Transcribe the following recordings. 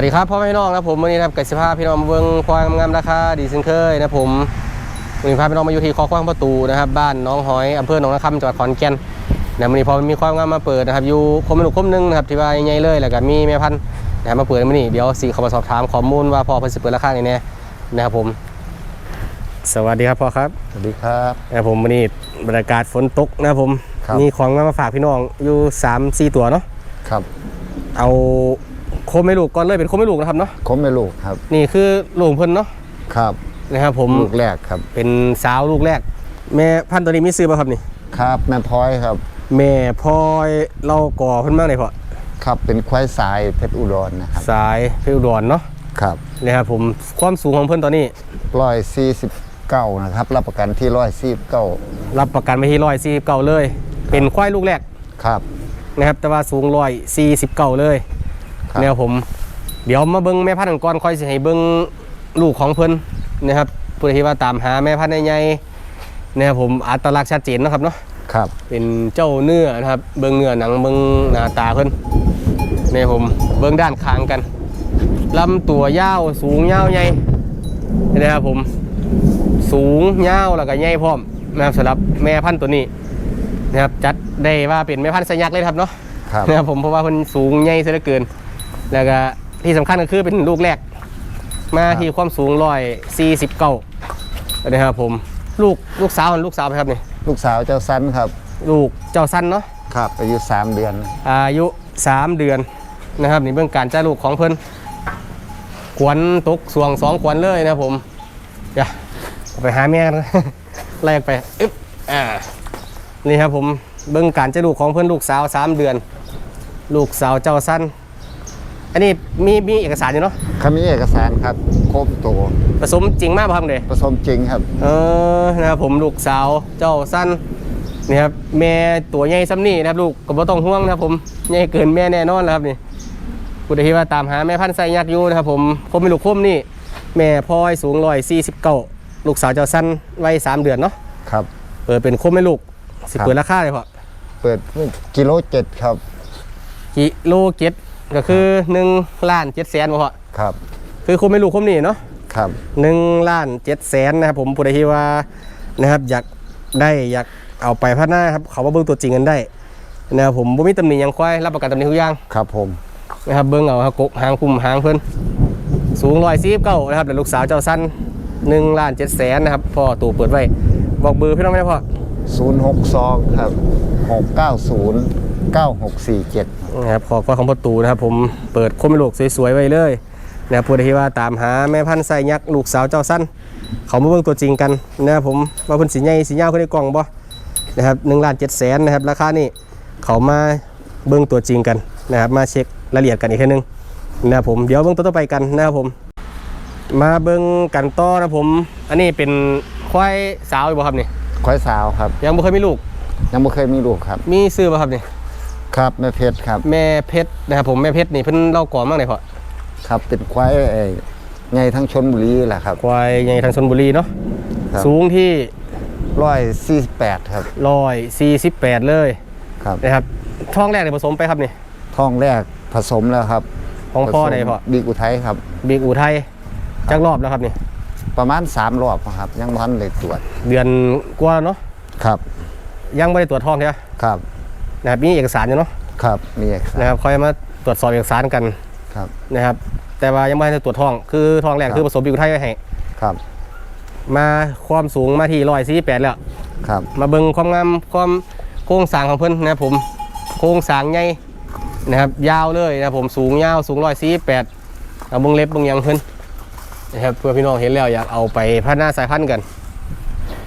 วัสดีครับพ่อแม่พี่น้องนะผมวันนี้นะครับเกิดสภาพพี่น้องมาเบิ้งควายงามๆราคาดีซึ่งเคยนะผมวันนี้พาพี่น้องมาอยู่ที่คอควางประตูนะครับบ้านน้องหอยอำเภอหนองนาคำจังหวัดขอนแก่นนะวันนี้พอมีความงามมาเปิดนะครับอยู่คมหนุกคมหนึงนะครับที่ว่าใหญ่ๆเลยแล้วก็มีแม่พันธุ์นะครับมาเปิดวันนี้เดี๋ยวสีเขามาสอบถามข้อมูลว่าพ่อเพิ่นสิเปิดราคาในแน่นะครับผม สวัสดีครับพ่อครับสวัสดีครับ นะครับผมวันนี้บรรยากาศฝนตกนะครับผมครับ มีของงามมาฝากพี่น้องอยู่สามสี่ตัวเนาะครับ เอา โคมไม่ลูกก่อนเลยเป็นโคมไม่ลูกนะครับเนาะคมไม่ลูกครับ นี่คือลูกเพิ่นเนาะครับ นะครับผมลูกแรกครับ เป็นสาวลูกแรก แม่พันธุ์ตัวนี้มีซื้อป่ะครับนี่ ครับ แม่พลอยครับ แม่พลอยเราก่อเพิ่นมากเลยพ่อครับเป็นควายสายเพชรอุดรนะครับ สายเพชรอุดรเนาะครับนะครับผมความสูงของเพิ่นตอนนี้ ร้อยสี่สิบเก้านะครับ รับประกันที่ร้อยสี่เก้ารับประกันไปที่ร้อยสี่สิบเก้าเลย เป็นควายลูกแรกครับนะครับแต่ว่าสูงร้อยสี่สิบเก้าเลย ครับเนี่ยผม เดี๋ยวมาเบิ้งแม่พันธุ์กันก่อนค่อยสิให้เบิ้งลูกของเพิ่นนะครับเพื่อที่ว่าตามหาแม่พันธุ์ใหญ่ๆนะครับผมอัตลักษณ์ชัดเจนเนาะครับเนาะครับ เป็นเจ้าเนื้อนะครับ เบิ้งเนื้อหนังเบิ้งหน้าตาเพิ่นนี่ผมเบิ้งด้านข้างกันลำตัวยาวสูงยาวใหญ่นี่นะครับผมสูงยาวแล้วก็ใหญ่พร้อมนะครับสำหรับแม่พันธุ์ตัวนี้นะครับจัดได้ว่าเป็นแม่พันธุ์สยักเลยครับเนาะครับนะครับผมเพราะว่าเพิ่นสูงใหญ่เสียเหลือเกิน แล้วก็ที่สำคัญก็คือเป็นลูกแรก มาที่ความสูงร้อยสี่สิบเก้านะครับผมลูกลูกสาวลูกสาวไหมครับนี่ลูกสาวเจ้าสันครับ ลูกเจ้าสั้นเนาะครับอายุสามเดือน อายุ3เดือนนะครับนี่เบื้องการจ่ายลูกของเพิ่นขวัญตกสวงสองขวัญเลยนะครับผมเดี๋ยวเอาไปหาแม่กันไล่ออกไปอึ๊บอ่านี่ครับผมเบื้องการจ่ายลูกของเพิ่นลูกสาว3เดือน ลูกสาวเจ้าสั้นอั นนี้มีมีเอกสารอยู่เนาะคำนี้เอกสารครับครบตัวผสมจริงมากป่ะครับเดยผสมจริงครับ เออนะครับผมลูกสาวเจ้าสั้นนี่ครับแม่ตัวใหญ่ซ้ำนี่นะครับลูกก็บ่ต้องห่วงนะครับผมใหญ่เกินแม่แน่นอนแล้วครับนี่กูได้ที่ว่าตามหาแม่พันธุ์ไซยักษ์อยู่นะครับผมคมเป็นลูกคมนี่ แม่พลอยสูงร้อยสี่สิบเก้าลูกสาวเจ้าสั้นวัยสามเดือนเนาะครับ เปิดเป็นคมไม่ลูกสิครับเปิดราคาเลยพอเปิดกิโลเจ็ดครับกิโลเจ็ด ก็คือหนึ่งล้านเจ็ดแสนบ่พอครับ คือคมไม่ลูกคมนี่เนาะครับหนึ่งล้านเจ็ดแสนนะครับผมผู้ใดที่ว่านะครับอยากได้อยากเอาไปพัฒนาครับเขามาเบิ้งตัวจริงกันได้นะครับผมบ่มีตำหนิหยังควายรับประกันตำหนิทุกอย่างครับผมนะครับเบิ้งเอาครับกกหางคุมหางเพิ่นสูงร้อยสี่เก้านะครับแล้วลูกสาวเจ้าสั้นหนึ่งล้านเจ็ดแสนนะครับพ่อตู่เปิดไว้บอกเบอร์พี่น้องไม่ได้พ่อศูนย์หกสองครับห กเก้าศูนย์เก้าหกสี่เจ็ดนะครับขอควายของพ่อตู่นะครับ ผมเปิดคมลูกสวยๆไว้เลยนะครับผู้ใดที่ว่าตามหาแม่พันธุ์ไส้ยักษ์ลูกสาวเจ้าสั้น เขามาเบิ่งตัวจริงกันนะครับผมว่าเพิ่นสีใหญ่สียาวขึ้นในกล่องบ่นะครับหนึ่งล้านเจ็ดแสนนะครับราคานี่เขามาเบิ่งตัวจริงกันนะครับมาเช็ครายละเอียดกันอีกทีนึงนะครับผมเดี๋ยวเบิ่งตัวต่อไปกันนะครับผม มาเบิ่งกันต่อนะครับผม อันนี้เป็นควายสาวอยู่บ่ครับนี่ควายสาวครับ ยังบ่เคยมีลูก ยังไม่เคยมีลูกครับ มีซื้อบ่ครับนี่ ครับแม่เพชรครับแม่เพชรนะครับผมแม่เพชรนี่เพิ่นเล่าก่อนบ้างเลยพอครับเป็นควายเอ่อไงทั้งชนบุรีแหละครับควายใหญ่ทางชลบุรีเนาะครับสูงที่ร้อยสี่สิบแปดครับ148เลยครับ นะครับท้องแรกเนี่ยผสมไปครับนี่ ท้องแรกผสมแล้วครับของพ่อผสมใดพ่อบิ๊กอุทัยครับบิ๊กอูไทยจักรอบแล้วครับนี่ ประมาณสามรอบครับ ยังพันเลยตรวจเดือนกว่าแล้วเนาะครับ ยังไม่ได้ตรวจท้องใช่ไหมครับ นะครับมีเอกสารอยู่เนาะครับมีเอกสารนะครับค่อยมาตรวจสอบเอกสารกันครับ นะครับ แต่ว่ายังไม่ได้ตรวจท้อง คือท้องแรกครับ คือผสมบิ๊กอูไทยไว้ให้ครับมาความสูงมาที่ร้อยสี่แปดแล้ว ครับมาเบิ่งความงามความโครงสร้างของเพิ่นนะครับผมโครงสร้างใหญ่นะครับยาวเลยนะครับผมสูงยาวสูงร้อยสี่แปดเอาเบิ่งเล็บเบิ่งหยังเพิ่นนะครับเพื่อพี่น้องเห็นแล้วอยากเอาไปพัฒนาสายพันธุ์กัน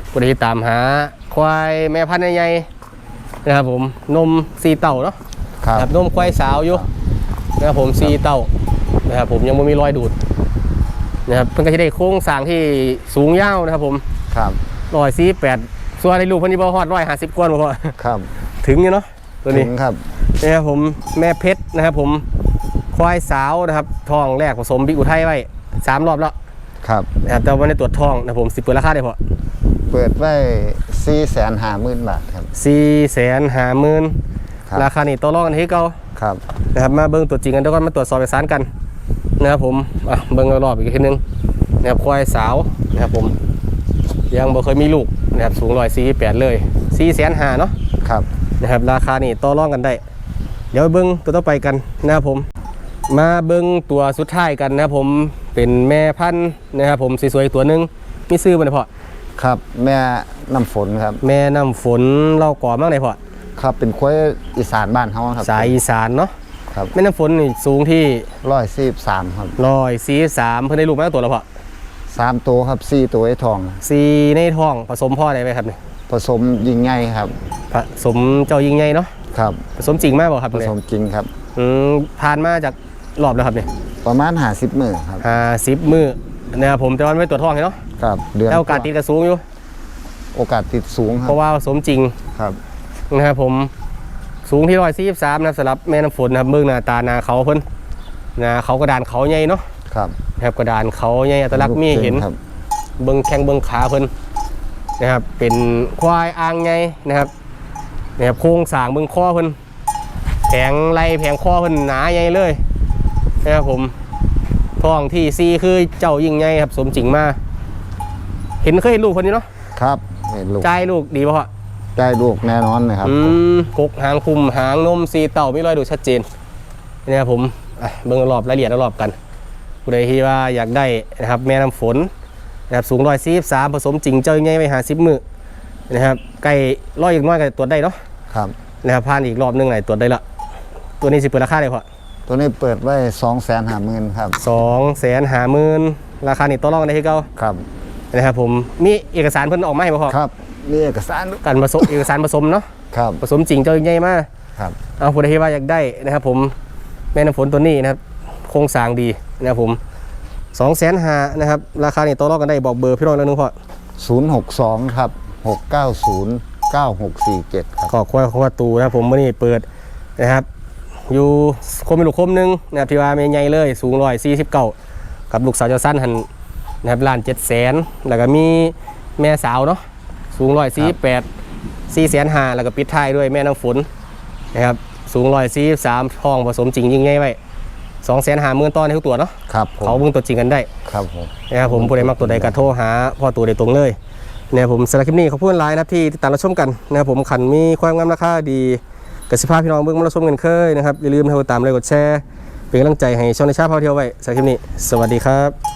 ผู้ใดที่ตามหาควายแม่พันธุ์ใหญ่ๆ นะครับผมนมสีเต่าเนาะครับนะครับนมควายสาวอยู่นะครับผมสีเต่านะครับผมยังไม่มีรอยดูดนะครับเพิ่นก็จะได้โครงสร้างที่สูงยาวนะครับผมครับร้อยสี่แปดส่วนในลูกเพันธุ์นี่บ่ฮอดร้อยห้าสิบกว่าบ่พอครับ ถึงอยู่เนาะตัวนี้ถึงครับนี่ครับผมแม่เพชรนะครับผมควายสาวนะครับทองแรกผสมบิ๊กอุทัยไว้สามรอบแล้วครับนะครับแต่ว่าในตรวจทองนะครับผมสิเปิดราคาได้พอเปิดไว้ สี่แสนห้าหมื่นบาทครับ สี่แสนห้าหมื่นครับ ราคานี่ต่อรองกันที่เก่าครับ นะครับมาเบิ่งตัวจริงกันแล้วก็มาตรวจสอบเอกสารกันนะครับผมอะเบิ่งรอบๆอีกทีนึงนะครับควายสาวนะครับผมยังบ่เคยมีลูกนะครับสูงร้อยสี่แปดเลยสี่แสนห้าเนาะ ครับ นะครับราคานี่ต่อรองกันได้ เดี๋ยวเบิ้งตัวต่อไปกันนะครับผม มาเบิ้งตัวสุดท้ายกันนะครับผมเป็นแม่พันธุ์นะครับผมสวยๆตัวหนึงมีซื้อมันพอ ครับ แม่น้ำฝนครับ แม่น้ำฝนเล่าก่อมากเลยพอครับเป็นควายอีสานบ้านเขาครับ สายอีสานเนาะครับแม่น้ำฝนนี่สูงที่ร้อยสี่สามครับร้อยสี่สามเพิ่นได้ลูกมาแล้วตัวแล้วพอสามตัวครับสี่ตัวไอ้ทองสี่ในท้องผสมพ่อได้ไหมครับเนี่ยผสมยิงไงครับ ผสมเจ้ายิงใหญ่เนาะครับผสมจริงมากบ่ครับผเนี่ยสมจริงครับอืมผ่านมาจากรอบแล้วครับเนี่ยประมาณหาสิบมือครับห้าสิบมือ นะครับผมแต่ว่าไม่ตรวจท้องเนาะครับเดือนแล้วโอกาสติดกระสูงอยู่ โอกาสติดสูงคเพรับราะว่าสมจริงครับนะครับผมสูงที่ร้อยสี่สามนะครับสำหรับแม่น้ำฝนนะครับเบื้องหน้าตาหนาเขาเพิ่นหนาเขากระดานเขาใหญ่เนาะครับนะครับกระดานเขาใหญ่อัตลักษณ์มีเห็น ครับ เบิ้งแข้งเบิ้งขาเพิ่นนะครับ เป็นควายอ่างใหญ่นะครับนะครับโครงสร้างเบิ้งคอเพิ่นแผงไหลแผงคอเพิ่นหนาใหญ่เลยนะครับผม ท้องที่ซีคือเจ้ายิ่งใหญ่ครับสมจริงมากเห็นเคยเห็นลูกคนนี้เนาะครับเห็นลูกใจายลูกดีป่ะพ่อได้ลูกแน่นอนนะครับอืมกกหางคุมหางนมสีเต่ามีรอยดูชัดเจนนี่นะครับผมอะเบิ่งรอบรายละเอียดรอบๆกันผู้ใดที่ว่าอยากได้นะครับแม่น้ำฝนนะครับสูงร้อยสี่สามผสมจริงเจ้าใหญ่ไปหาสิบมือนะครับใกล้ร้อยอีกน้อยก็ตรวจได้เนาะครับนะครับผ่านอีกรอบหนึงไหนตรวจได้ละตัวนี้สิเปิดราคาเลยพอ ตัวนี้เปิดไว้สองแสนห้าหมื่นครับสองแสนหาหมื่นราคานี่ต่อรองได้ที่เก่าครับนะครับผมมีเอกสารเพิ่นออกมาให้บ่พอครับนี่เอกสารการผสมเอกสารผสมเนาะครับผสมจริงเจ้าใหญ่มากครับเอาผู้ใดที่ว่าอยากได้นะครับผมแม่น้ำฝนตัวนี้นะครับโครงสร้างดีนะครับผมสองแสนหานะครับ ราคานี่ต่อรองกันได้บอกเบอร์พี่น้องแล้วนึงพอศูนย์หกสองครับหกเก้าศูนย์เก้าหกสี่เจ็ดครับขอควายขอประตูนะครับผมวันนี้เปิดนะครับ อยู่คมเป็นลูกคมหนึงนะครับที่ว่าเมใหญ่เลยสูงร้อยสี่สิบเก้ากับลูกสาวเจ้าสั้นหันนะครับล้านเจ็ดแสนแล้วก็มีแม่สาวเนาะสูงร้อยสี่แปดสี่แสนหาแล้วก็ปิดท้ายด้วยแม่น้ำฝนนะครับสูงร้อยสี่สามท้องผสมจริงยิ่งง่ายไว้สองแสนหาหมื่นต้อนให้ทุกตัวเนาะครับผมเขาเบิ่งตัวจริงกันได้ครับผมนะครับผมผู้ใดมักตัวใดก็โทรหาพ่อตัวใดตรงเลยเนี่ยผมสารบคลิปนี้ขอบคุณหลายนะครับที่ติดตามรับชมกันนะครับผมขันมีความงามราคาดี กสิภาพพี่น้องเบื้องมารับชมกันเคยนะครับอย่าลืมทำตามเลยกดแชร์ เป็นกำลังใจให้ช่องในชาติพาเที่ยวไว้สารบคลิปนี้ สวัสดีครับ